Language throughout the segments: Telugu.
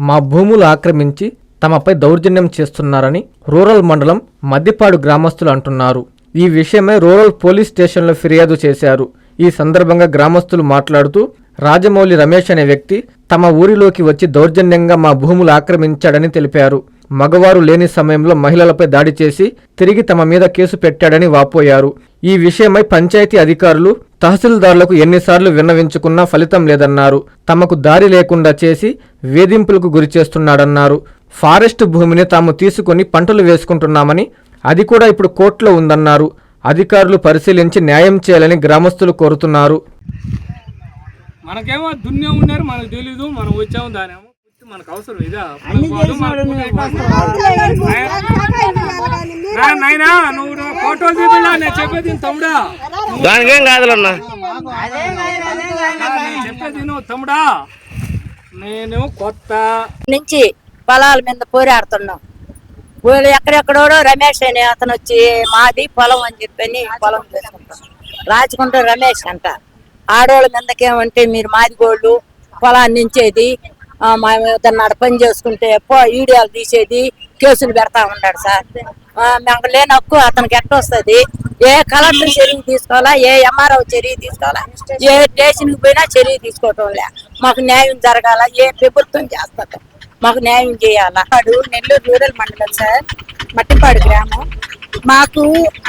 మా భూములు ఆక్రమించి తమపై దౌర్జన్యం చేస్తున్నారని రూరల్ మండలం మద్దిపాడు గ్రామస్తులు అంటున్నారు. ఈ విషయమై రూరల్ పోలీస్ స్టేషన్లో ఫిర్యాదు చేశారు. ఈ సందర్భంగా గ్రామస్తులు మాట్లాడుతూ రాజమౌళి రమేష్ అనే వ్యక్తి తమ ఊరిలోకి వచ్చి దౌర్జన్యంగా మా భూములు ఆక్రమించాడని తెలిపారు. మగవారు లేని సమయంలో మహిళలపై దాడి చేసి తిరిగి తమ మీద కేసు పెట్టాడని వాపోయారు. ఈ విషయమై పంచాయతీ అధికారులు తహసీల్దార్లకు ఎన్నిసార్లు విన్నవించుకున్నా ఫలితం లేదన్నారు. తమకు దారి లేకుండా చేసి వేధింపులకు గురి చేస్తున్నాడన్నారు. ఫారెస్ట్ భూమిని తాము తీసుకుని పంటలు వేసుకుంటున్నామని అది కూడా ఇప్పుడు కోర్టులో ఉందన్నారు. అధికారులు పరిశీలించి న్యాయం చేయాలని గ్రామస్తులు కోరుతున్నారు. మనకేమో దున్నే ఉన్నారు మనకు తెలీదు మనం వచ్చాము దానేమో మనకు అవసరం ఇదా నాయనా నువ్వు నా ఫోటో చూపిలా నేను చెప్పేది తమ్ముడా. దానికేం కాదులన్నా. తమ్ముడా నేను కొత్త నుంచి పొలాల మీద పోరాడుతున్నాం. వీళ్ళు ఎక్కడెక్కడోడో రమేష్ అని అతను వచ్చి మాది పొలం అని చెప్పని పొలం చేసుకుంటాం. రాచుకుంటూ రమేష్ అంట. ఆడవాళ్ళ మీదకేమంటే మీరు మాది గోళ్ళు పొలాన్ని నుంచేది మా ఇతను పని చేసుకుంటే పో తీసేది కేసులు పెడతా ఉన్నాడు సార్. మేము మాకు లేని హక్కు అతనికి ఎట్ట వస్తుంది ఏ కలెక్టర్ చర్య తీసుకోవాలా? ఏ ఎంఆర్ఓ చర్య తీసుకోవాలా? ఏ స్టేషన్కి పోయినా చర్య తీసుకోవటం లే. మాకు న్యాయం జరగాల? ఏ ప్రభుత్వం చేస్తారు మాకు న్యాయం చేయాలా? నెల్లూరు రూరల్ మండలం సార్. మట్టిపాడు గ్రామం. మాకు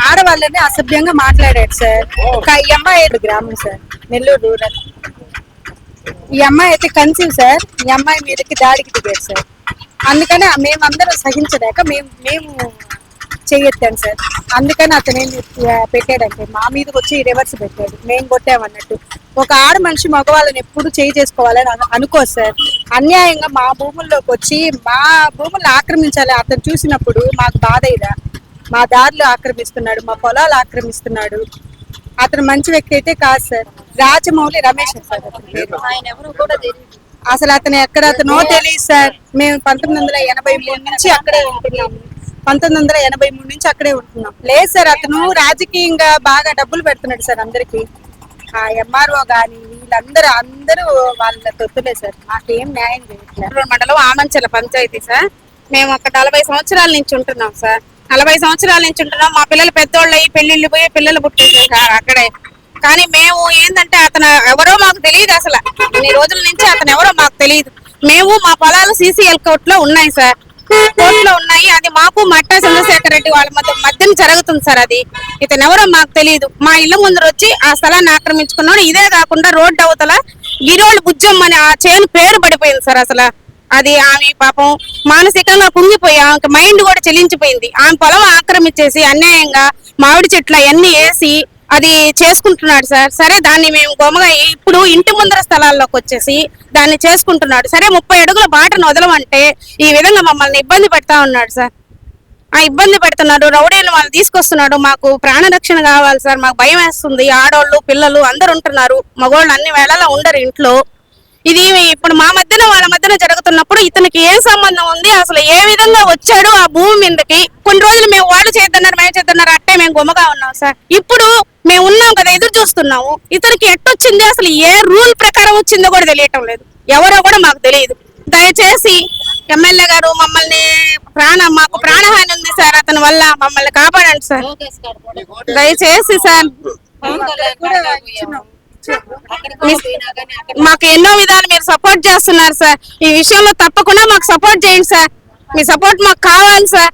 ఆడవాళ్ళని అసభ్యంగా మాట్లాడాడు సార్. ఒక అమ్మాయి గ్రామం సార్ నెల్లూరు రూరల్. ఈ అమ్మాయి అయితే కన్సీవ్ సార్. ఈ అమ్మాయి మీదకి దాడికి దిగారు సార్. అందుకని మేమందరం సహించలేక మేము మేము చెయ్యొద్దాను సార్. అందుకని అతను ఏం పెట్టాడంటే మా మీదకి వచ్చి రివర్స్ పెట్టాడు. మేము కొట్టామన్నట్టు. ఒక ఆడ మనిషి మగవాళ్ళని ఎప్పుడు చేయి చేసుకోవాలని అను- అనుకోదు సార్. అన్యాయంగా మా భూముల్లోకి వచ్చి మా భూములను ఆక్రమించాలి. అతను చూసినప్పుడు మాకు బాధ ఇలా మా దారులు ఆక్రమిస్తున్నాడు మా పొలాలు ఆక్రమిస్తున్నాడు. అతను మంచి వ్యక్తి అయితే కాదు సార్. రాజమౌళి రమేష్ సార్ అతని పేరు. అసలు అతను ఎక్కడ అతనో తెలియదు సార్. మేము పంతొమ్మిది వందల ఎనభై మూడు నుంచి అక్కడే ఉంటున్నాము. పంతొమ్మిది వందల ఎనభై మూడు నుంచి అక్కడే ఉంటున్నాం. లేదు సార్ అతను రాజకీయంగా బాగా డబ్బులు పెడుతున్నాడు సార్ అందరికి. ఆ ఎంఆర్ఓ గాని వీళ్ళందరూ అందరూ వాళ్ళ తొత్తులే సార్. మాకేం న్యాయం చేయట్లేదు. మండలం ఆమంచల పంచాయతీ సార్. మేము ఒక నలభై సంవత్సరాల నుంచి ఉంటున్నాం సార్. నలభై సంవత్సరాల నుంచి ఉంటున్నాం. మా పిల్లలు పెద్దోళ్ళు అయ్యి పెళ్ళిళ్ళు పోయి పిల్లలు పుట్టేసారు సార్ అక్కడే. కానీ మేము ఏంటంటే అతను ఎవరో మాకు తెలియదు అసలు. ఇన్ని రోజుల నుంచి అతను ఎవరో మాకు తెలియదు. మేము మా పొలాలు సీసీఎల్ కోర్టులో ఉన్నాయి సార్. కోర్టులో ఉన్నాయి. అది మాకు మట్టా చంద్రశేఖర్ రెడ్డి వాళ్ళ మధ్య మధ్యన జరుగుతుంది సార్ అది. ఇతను ఎవరో మాకు తెలియదు మా ఇల్లు ముందర వచ్చి ఆ స్థలాన్ని ఆక్రమించుకున్నాడు. ఇదే కాకుండా రోడ్డు అవతల గిరోళ్ళు బుజ్జం అని ఆ చేను పేరు పడిపోయింది సార్ అసలు. అది ఆమె పాపం మానసికంగా కుంగిపోయి ఆమెకి మైండ్ కూడా చెలించిపోయింది. ఆమె పొలం ఆక్రమించేసి అన్యాయంగా మామిడి చెట్లు అవన్నీ వేసి అది చేసుకుంటున్నాడు సార్. సరే దాన్ని మేము గొమ్మగా ఇప్పుడు ఇంటి ముందర స్థలాల్లోకి వచ్చేసి దాన్ని చేసుకుంటున్నాడు. సరే ముప్పై అడుగుల బాటను వదలమంటే ఈ విధంగా మమ్మల్ని ఇబ్బంది పెడతా ఉన్నాడు సార్. ఆ ఇబ్బంది పెడుతున్నాడు రౌడీలు వాళ్ళు తీసుకొస్తున్నాడు. మాకు ప్రాణరక్షణ కావాలి సార్ మాకు భయం వేస్తుంది. ఆడవాళ్ళు పిల్లలు అందరు ఉంటున్నారు. మగవాళ్ళు అన్ని వేళలా ఉండరు ఇంట్లో. ఇది ఇప్పుడు మా మధ్యన వాళ్ళ మధ్యన జరుగుతున్నప్పుడు ఇతనికి ఏం సంబంధం ఉంది? అసలు ఏ విధంగా వచ్చాడు ఆ భూమి మీదకి? కొన్ని రోజులు మేము వాళ్ళు చేద్దన్నారు మేము చేద్దన్నారు అట్టే మేము గుమ్మగా ఉన్నాం సార్. ఇప్పుడు మేము ఉన్నాం కదా ఎదురు చూస్తున్నాము. ఇతనికి ఎట్టొచ్చింది అసలు ఏ రూల్ ప్రకారం వచ్చిందో కూడా తెలియటం లేదు. ఎవరో కూడా మాకు తెలియదు. దయచేసి ఎమ్మెల్యే గారు మమ్మల్ని ప్రాణ మాకు ప్రాణహాని ఉంది సార్ అతని వల్ల మమ్మల్ని కాపాడండి సార్. దయచేసి సార్. మాకు ఎన్నో విధాలు మీరు సపోర్ట్ చేస్తున్నారు సార్. ఈ విషయంలో తప్పకుండా మాకు సపోర్ట్ చేయండి సార్. మీ సపోర్ట్ మాకు కావాలి సార్.